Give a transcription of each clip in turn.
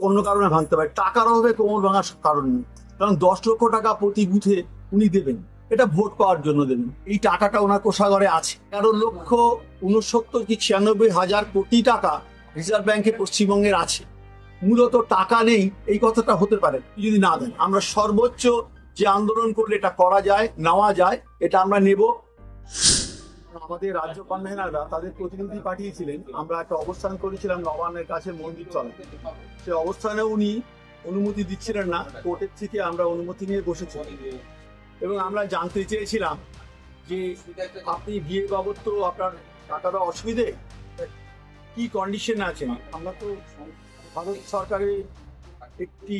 অন্য কারণে ভাঙতে পারে। টাকার অভাবে কোমর ভাঙার কারণ নেই। কারণ দশ লক্ষ টাকা প্রতি বুথে উনি দেবেন। এটা ভোট পাওয়ার জন্য দেবেন। এই টাকাটা ওনার কোষাগারে আছে। তেরো লক্ষ উনসত্তর কি ছিয়ানব্বই হাজার কোটি টাকা রিজার্ভ ব্যাংকে পশ্চিমবঙ্গের আছে। মূলত টাকা নেই, এই কথাটা হতে পারে। যদি না দেন, আমরা সর্বোচ্চ যে আন্দোলন করলে এটা করা যায়, নেওয়া যায়, এটা আমরা নেব। আমাদের রাজ্য কনভেনাররা তাদের প্রতিনিধি পাঠিয়েছিলেন। আমরা একটা অবস্থান করেছিলাম নবান্নের কাছে মন্দির চলে সে অবস্থানে উনি অনুমতি দিচ্ছিলেন না। কোর্টের থেকে আমরা অনুমতি নিয়ে বসেছি। এবং আমরা জানতে চেয়েছিলাম যে আপনি বিয়ে বাবদ তো আপনার টাকাটা অসুবিধে? কি কন্ডিশন আছেন? আমরা তো ভারত সরকারের একটি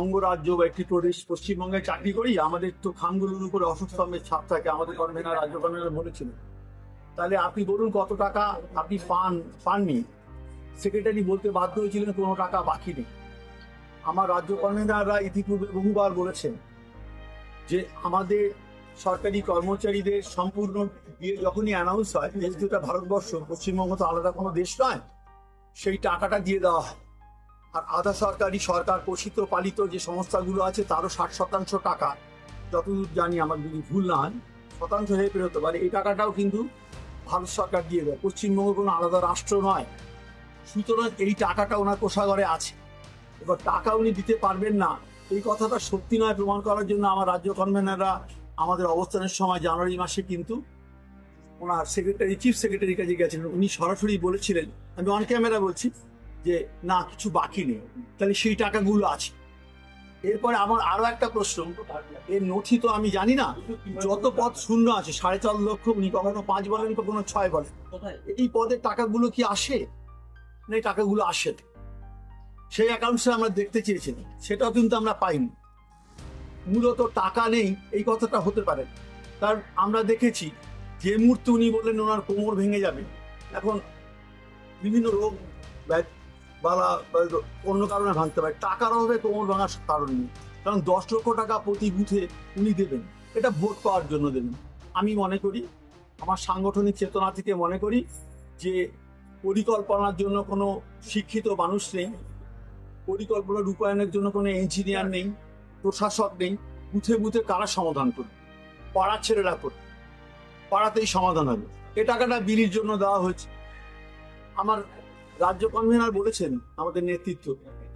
অঙ্গরাজ্য বা একটি প্রদেশ পশ্চিমবঙ্গে চাকরি করি, আমাদের তো খানগুলোর উপরে অশোক ছাপ থাকে, আমাদের কনভেনার রাজ্য কনভেনার বলেছিল তাহলে আপনি বলুন কত টাকা আপনি পান, পাননি? সেক্রেটারি বলতে বাধ্য হয়েছিলেন কোনো টাকা বাকি নেই। আমার রাজ্য কনভেনাররা ইতিপূর্বে বহুবার বলেছেন যে আমাদের সরকারি কর্মচারীদের সম্পূর্ণ বিয়ে যখনই অ্যানাউন্স হয়, যেহেতু ভারতবর্ষ, পশ্চিমবঙ্গ তো আলাদা কোনো দেশ নয়, সেই টাকাটা দিয়ে দেওয়া হয়। আর আধা সরকারি সরকার পোষিত পালিত যে সংস্থাগুলো আছে, তারও ষাট শতাংশ টাকা। যতদূর জানি আমার যদি ভুল না হয়, শতাংশ হয়ে পেরোতে পারে। এই টাকাটাও কিন্তু ভারত সরকার দিয়ে দেয়। পশ্চিমবঙ্গ কোনো আলাদা রাষ্ট্র নয়। সুতরাং এই টাকাটা ওনার কোষাগারে আছে। এবার টাকা উনি দিতে পারবেন না, এই কথাটা সত্যি নয় প্রমাণ করার জন্য আমার রাজ্য কনভেনাররা আমাদের অবস্থানের সময় জানুয়ারি মাসে কিন্তু ওনার সেক্রেটারি চিফ সেক্রেটারির কাছে গেছিলেন। উনি সরাসরি বলেছিলেন, আমি অন ক্যামেরা বলছি যে না কিছু বাকি নেই। তাহলে সেই টাকাগুলো আছে। এরপরে আমার আরও একটা প্রশ্ন। এর নথি তো আমি জানি না। যত পদ শূন্য আছে সাড়ে চার লক্ষ উনি কখনো পাঁচ বলেন কখনো ছয় বলেন। এই পদের টাকাগুলো কি আসে? না এই টাকাগুলো আসে? সেই অ্যাকাউন্টসে আমরা দেখতে চেয়েছিলাম। সেটাও কিন্তু আমরা পাইনি। মূলত টাকা নেই এই কথাটা হতে পারে। কারণ আমরা দেখেছি যে মুহূর্তে উনি বললেন ওনার কোমর ভেঙে যাবে। এখন বিভিন্ন রোগ ব্যাধ- বালা অন্য কারণে ভাঙতে পারে। টাকার অভাবে কোমর ভাঙার কারণ নেই। কারণ দশ লক্ষ টাকা প্রতি বুথে উনি দেবেন। এটা ভোট পাওয়ার জন্য দেবেন। আমি মনে করি, আমার সাংগঠনিক চেতনা থেকে মনে করি যে পরিকল্পনার জন্য কোনো শিক্ষিত মানুষ নেই, পরিকল্পনা রূপায়ণের জন্য কোনো ইঞ্জিনিয়ার নেই, প্রশাসক নেই, বুথে বুথে কারা সমাধান করবে? পাড়ার ছেলেরা করবে। পাড়াতেই সমাধান হবে। এ টাকাটা বিলির জন্য দেওয়া হয়েছে। আমার রাজ্য কনভেনার বলেছেন আমাদের নেতৃত্ব।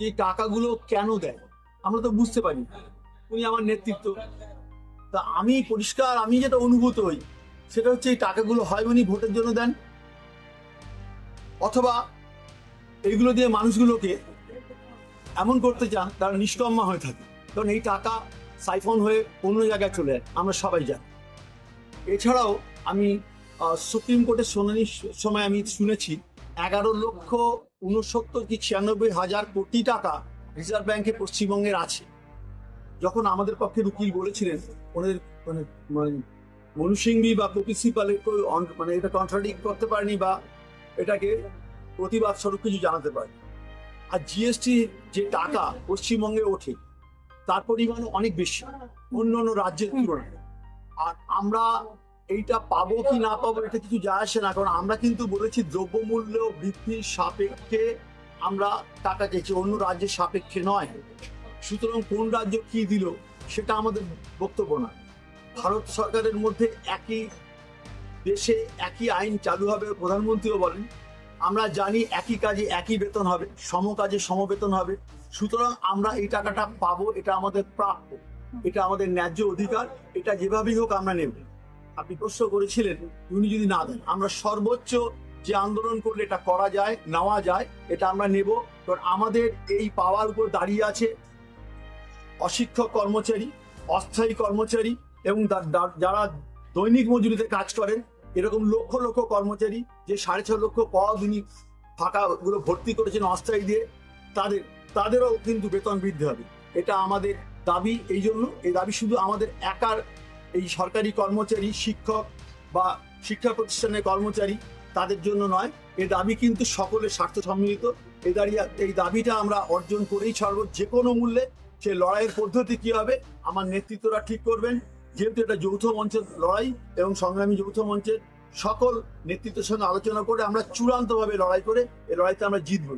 এই টাকাগুলো কেন দেয়? আমরা তো বুঝতে পারি উনি আমার নেতৃত্ব। তা আমি পরিষ্কার, আমি যেটা অনুভূত হই, সেটা হচ্ছে এই টাকাগুলো হয় উনি ভোটের জন্য দেন, অথবা এইগুলো দিয়ে মানুষগুলোকে এমন করতে চান, তারা নিষ্কম্মা হয়ে থাকে। কারণ এই টাকা সাইফন হয়ে অন্য জায়গায় চলে যায়, আমরা সবাই জানি। এছাড়াও আমি সুপ্রিম কোর্টের শুনানির সময় আমি শুনেছি এগারো লক্ষ উনসত্তর কি ছিয়ানব্বই হাজার কোটি টাকা রিজার্ভ ব্যাংকে পশ্চিমবঙ্গের আছে। যখন আমাদের পক্ষে উকিল বলেছিলেন, ওনাদের মানে মানে সিংভি বা কপিল সিপালের অন- মানে এটা কন্ট্রাডিক্ট করতে পারেনি বা এটাকে প্রতিবাদ স্বরূপ কিছু জানাতে পারে আর জিএসটি যে টাকা পশ্চিমবঙ্গে ওঠে, তার পরিমাণ অনেক বেশি অন্য অন্য রাজ্যের তুলনায়। আর আমরা এইটা পাবো কি না পাবো এটা কিছু যায় আসে না, কারণ আমরা কিন্তু বলেছি দ্রব্যমূল্য বৃদ্ধির সাপেক্ষে আমরা টাকা চেয়েছি অন্য রাজ্যের সাপেক্ষে নয়। সুতরাং কোন রাজ্য কি দিল সেটা আমাদের বক্তব্য না। ভারত সরকারের মধ্যে একই দেশে একই আইন চালু হবে, প্রধানমন্ত্রীও বলেন। আমরা জানি একই কাজে একই বেতন হবে, সম কাজে সমবেতন হবে। সুতরাং আমরা এই টাকাটা পাবো, এটা আমাদের প্রাপ্য। এটা আমাদের ন্যায্য অধিকার, এটা যেভাবেই হোক আমরা নেব। আপনি প্রশ্ন করেছিলেন, উনি যদি না দেন, আমরা সর্বোচ্চ যে আন্দোলন করলে এটা করা যায়, নেওয়া যায়, এটা আমরা নেব। কারণ আমাদের এই পাওয়ার উপর দাঁড়িয়ে আছে অশিক্ষক কর্মচারী, অস্থায়ী কর্মচারী এবং যারা দৈনিক মজুরিতে কাজ করেন, এরকম লক্ষ লক্ষ কর্মচারী, যে সাড়ে ছ লক্ষ পদ উনি ফাঁকা গুলো ভর্তি করেছেন অস্থায়ী দিয়ে, তাদের, তাদেরও কিন্তু বেতন বৃদ্ধি হবে। এটা আমাদের দাবি, এই জন্য, এই দাবি শুধু আমাদের একার এই সরকারি কর্মচারী, শিক্ষক বা শিক্ষা প্রতিষ্ঠানের কর্মচারী তাদের জন্য নয়। এ দাবি কিন্তু সকলের স্বার্থ সম্মিলিত। এই দাঁড়িয়ে এই দাবিটা আমরা অর্জন করেই ছাড়ব যে কোনো মূল্যে। সে লড়াইয়ের পদ্ধতি কি হবে, আমার নেতৃত্বরা ঠিক করবেন। যেহেতু এটা যৌথ মঞ্চের লড়াই এবং সংগ্রামী যৌথ মঞ্চের সকল নেতৃত্বের সঙ্গে আলোচনা করে আমরা চূড়ান্তভাবে লড়াই করে এই লড়াইতে আমরা জিতবো।